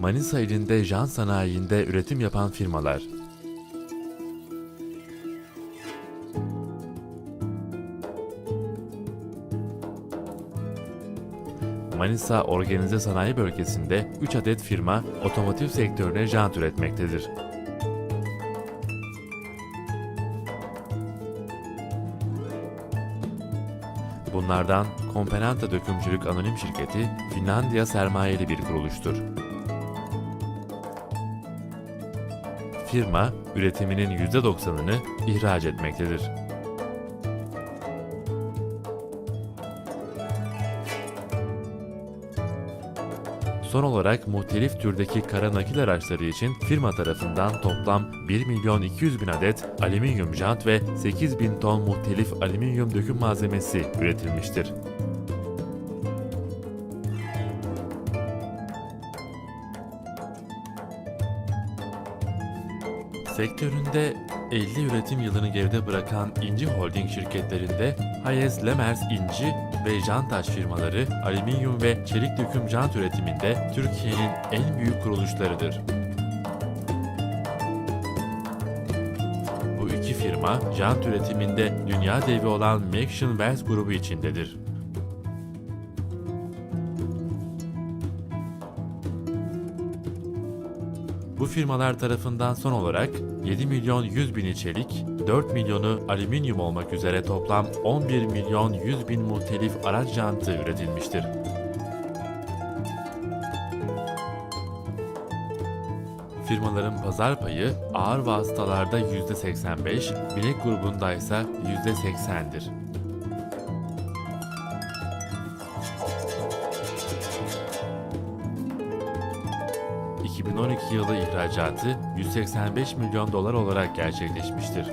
Manisa ilinde jant sanayinde üretim yapan firmalar. Manisa Organize Sanayi Bölgesi'nde 3 adet firma otomotiv sektörüne jant üretmektedir. Bunlardan Kompenanta Dökümcülük Anonim Şirketi Finlandiya sermayeli bir kuruluştur. Firma üretiminin %90'ını ihraç etmektedir. Son olarak muhtelif türdeki kara nakil araçları için firma tarafından toplam 1 milyon 200 bin adet alüminyum jant ve 8 bin ton muhtelif alüminyum döküm malzemesi üretilmiştir. Sektöründe 50 üretim yılını geride bırakan İnci Holding şirketlerinde Hayes Lemers İnci ve Jantaş firmaları alüminyum ve çelik döküm jant üretiminde Türkiye'nin en büyük kuruluşlarıdır. Bu iki firma jant üretiminde dünya devi olan Maxion Wells grubu içindedir. Bu firmalar tarafından son olarak 7 milyon 100 bini çelik, 4 milyonu alüminyum olmak üzere toplam 11 milyon 100 bin muhtelif araç jantı üretilmiştir. Firmaların pazar payı ağır vasıtalarda %85, bilek grubunda ise %80'dir. 2012 yılı ihracatı 185 milyon dolar olarak gerçekleşmiştir.